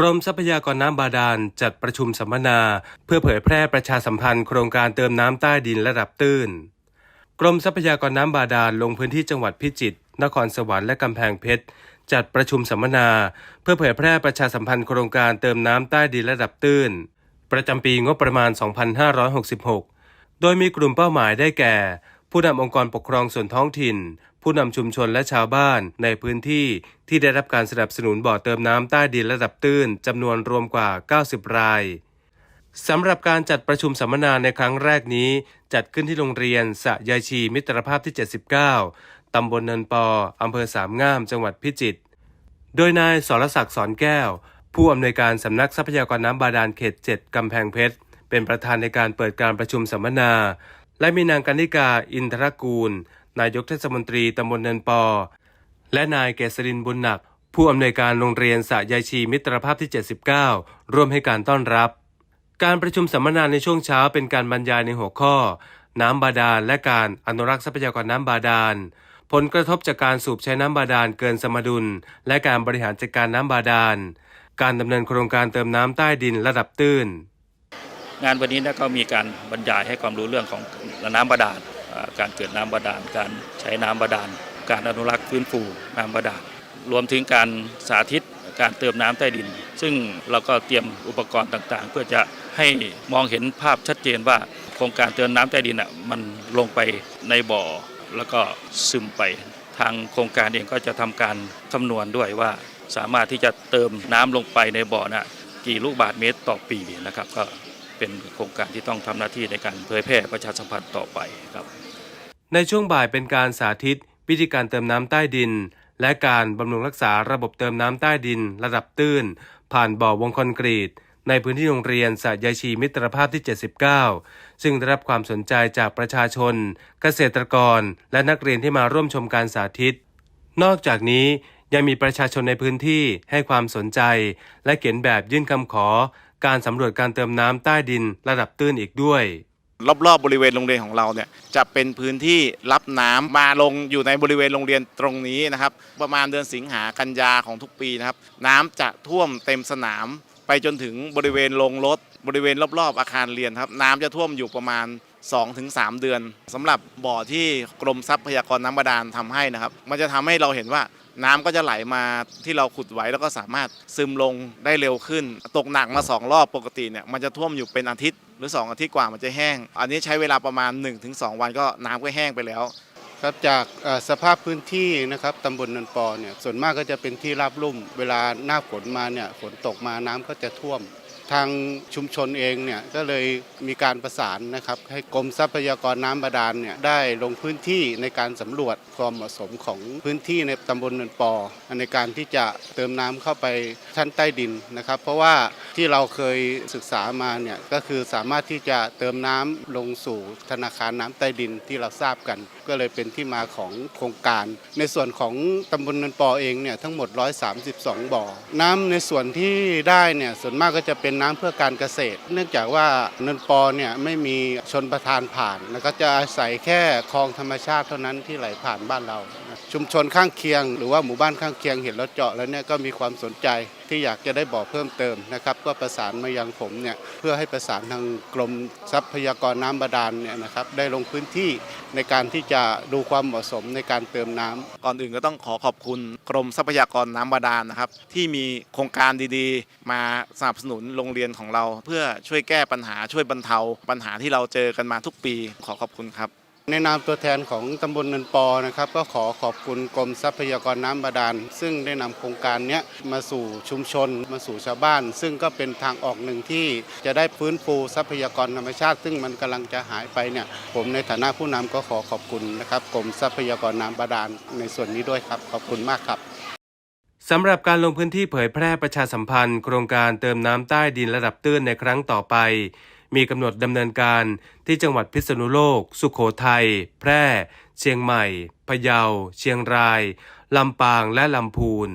กรมทรัพยากรน้ำบาดาลจัดประชุมสัมมนา เพื่อเผยแพร่ประชาสัมพันธ์โครงการเติมน้ำใต้ดินระดับตื้น กรมทรัพยากรน้ำบาดาลลงพื้นที่จังหวัดพิจิตร นครสวรรค์และกำแพงเพชร จัดประชุมสัมมนา เพื่อเผยแพร่ประชาสัมพันธ์โครงการเติมน้ำใต้ดินระดับตื้น ประจำปีงบประมาณ 2566 โดยมีกลุ่มเป้าหมายได้แก่ ผู้นำองค์กรปกครองส่วนท้องถิ่น ผู้นำชุมชนและชาวบ้านในพื้นที่ที่ได้รับการสนับสนุนบ่อเติมน้ำใต้ดินระดับตื้นจำนวนรวมกว่า 90 รายสำหรับการจัดประชุมสัมมนาในครั้งแรกนี้ จัดขึ้นที่โรงเรียนสะยายชีมิตรภาพที่ 79 ตำบลเนินปออำเภอสามงาม จังหวัดพิจิตร โดยนายสรศักดิ์สอนแก้ว ผู้อำนวยการสำนักทรัพยากรน้ำบาดาลเขต 7 กำแพงเพชร เป็นประธานในการเปิดการประชุมสัมมนา และมีนางกันนิกาอินทรกูล นายกเทศมนตรีตำบลเนินปอ และนายเกษรินบุญหนัก ผู้อำนวยการโรงเรียนสะยายชีมิตรภาพที่ 79 ร่วมให้การต้อนรับ การประชุมสัมมนาในช่วงเช้าเป็นการบรรยายในหัวข้อ น้ำบาดาลและการอนุรักษ์ทรัพยากรน้ำบาดาล ผลกระทบจากการสูบใช้น้ำบาดาลเกินสมดุล และการบริหารจัดการน้ำบาดาล การดำเนินโครงการเติมน้ำใต้ดินระดับตื้นงานวันนี้นะก็มีการบรรยายให้ความรู้เรื่องของน้ำบาดาล การเกิดน้ำบาดาล การใช้น้ำบาดาล การอนุรักษ์ฟื้นฟูน้ำบาดาล รวมถึงการสาธิตการเติมน้ำใต้ดิน ซึ่งเราก็เตรียมอุปกรณ์ต่างๆ เพื่อจะให้มองเห็นภาพชัดเจนว่าโครงการเติมน้ำใต้ดินอะมันลงไปในบ่อแล้วก็ซึมไปทางโครงการเองก็จะทำการคำนวณด้วยว่า สามารถที่จะเติมน้ำลงไปในบ่อน่ะกี่ลูกบาศก์เมตรต่อปีนะครับ ก็เป็นโครงการที่ต้องทำหน้าที่ในการเผยแพร่ประชาสัมพันธ์ต่อไปครับ ในช่วงบ่ายเป็นการสาธิต วิธีการเติมน้ำใต้ดิน และการบำรุงรักษาระบบเติมน้ำใต้ดิน ระดับตื้น ผ่านบ่อวงคอนกรีต ในพื้นที่โรงเรียนสะยายชีมิตรภาพที่ 79 ซึ่งได้รับความสนใจจากประชาชน เกษตรกร และนักเรียนที่มาร่วมชมการสาธิต นอกจากนี้ยังมีประชาชนในพื้นที่ให้ความสนใจ และเขียนแบบยื่นคำขอ การสำรวจการเติมน้ำใต้ดินระดับตื้นอีกด้วย รอบๆบริเวณโรงเรียนของเราเนี่ยจะเป็นพื้นที่รับน้ำมาลงอยู่ในบริเวณโรงเรียนตรงนี้นะครับ ประมาณเดือนสิงหากันยาของทุกปีนะครับ น้ำจะท่วมเต็มสนาม ไปจนถึงบริเวณโรงรถ บริเวณรอบๆ อาคารเรียนครับ น้ำจะท่วมอยู่ประมาณ 2-3 เดือนสำหรับบ่อที่กรมทรัพยากรน้ำบาดาลทำให้นะครับ มันจะทำให้เราเห็นว่าน้ำก็จะไหลมาที่เราขุดไว้แล้วก็สามารถซึมลงได้เร็วขึ้น ตกหนักมาสองรอบปกติเนี่ยมันจะท่วมอยู่เป็นอาทิตย์ หรือ 2 อาทิตย์กว่ามันจะแห้ง อันนี้ใช้เวลาประมาณ 1-2 วันก็น้ำก็แห้งไปแล้วครับจากสภาพพื้นที่นะครับตำบลนันปอเนี่ยส่วนมากก็จะเป็นที่ราบลุ่ม เวลาหน้าฝนมาเนี่ยฝนตกมาน้ำก็จะท่วม ทางชุมชนเองเนี่ยก็เลยมีการประสานนะครับให้กรมทรัพยากรน้ำบาดาลเนี่ยได้ลงพื้นที่ในการสำรวจความเหมาะสมของพื้นที่ในตำบลนันปอ ในการที่จะเติมน้ำเข้าไปชั้นใต้ดินนะครับ เพราะว่าที่เราเคยศึกษามาเนี่ยก็คือสามารถที่จะเติมน้ำลงสู่ธนาคารน้ำใต้ดินที่เราทราบกัน ก็เลยเป็นที่มาของโครงการ ในส่วนของตำบลนันปอเองเนี่ยทั้งหมด 132 บ่อ น้ำในส่วนที่ได้เนี่ยส่วนมากก็จะเป็นน้ำเพื่อการเกษตร เนื่องจากว่าเนินปอเนี่ยไม่มีชนประทานผ่านแล้วก็จะอาศัยแค่คลองธรรมชาติเท่านั้นที่ไหลผ่านบ้านเรา ชุมชนข้างเคียง หรือว่าหมู่บ้านข้างเคียงเห็นแล้วเจาะแล้วเนี่ยก็มีความสนใจที่อยากจะได้บ่อเพิ่มเติมนะครับก็ประสานมายังผมเนี่ยเพื่อให้ประสานทางกรมทรัพยากรน้ำบาดาลเนี่ยนะครับได้ลงพื้นที่ในการที่จะดูความเหมาะสมในการเติมน้ำก่อนอื่นก็ต้องขอขอบคุณกรมทรัพยากรน้ำบาดาลนะครับที่มีโครงการดีๆ มาสนับสนุนโรงเรียนของเรา เพื่อช่วยแก้ปัญหาช่วยบรรเทาปัญหาที่เราเจอกันมาทุกปี ขอขอบคุณครับ ในนามตัวแทนของตำบลนันปอนะครับก็ขอขอบคุณกรมทรัพยากรน้ำบาดาล ซึ่งได้นำโครงการนี้มาสู่ชุมชน มาสู่ชาวบ้าน ซึ่งก็เป็นทางออกหนึ่งที่จะได้ฟื้นฟูทรัพยากรธรรมชาติ ซึ่งมันกำลังจะหายไปเนี่ยผมในฐานะผู้นำก็ขอขอบคุณนะครับกรมทรัพยากรน้ำบาดาลในส่วนนี้ด้วยครับ ขอบคุณมากครับสำหรับการลงพื้นที่เผยแพร่ประชาสัมพันธ์ โครงการเติมน้ำใต้ดินระดับตื้นในครั้งต่อไป มีกำหนดดำเนินการที่จังหวัดพิษณุโลก สุขโขทัย แพร่ เชียงใหม่ พะเยา เชียงราย ลำปาง และลำพูน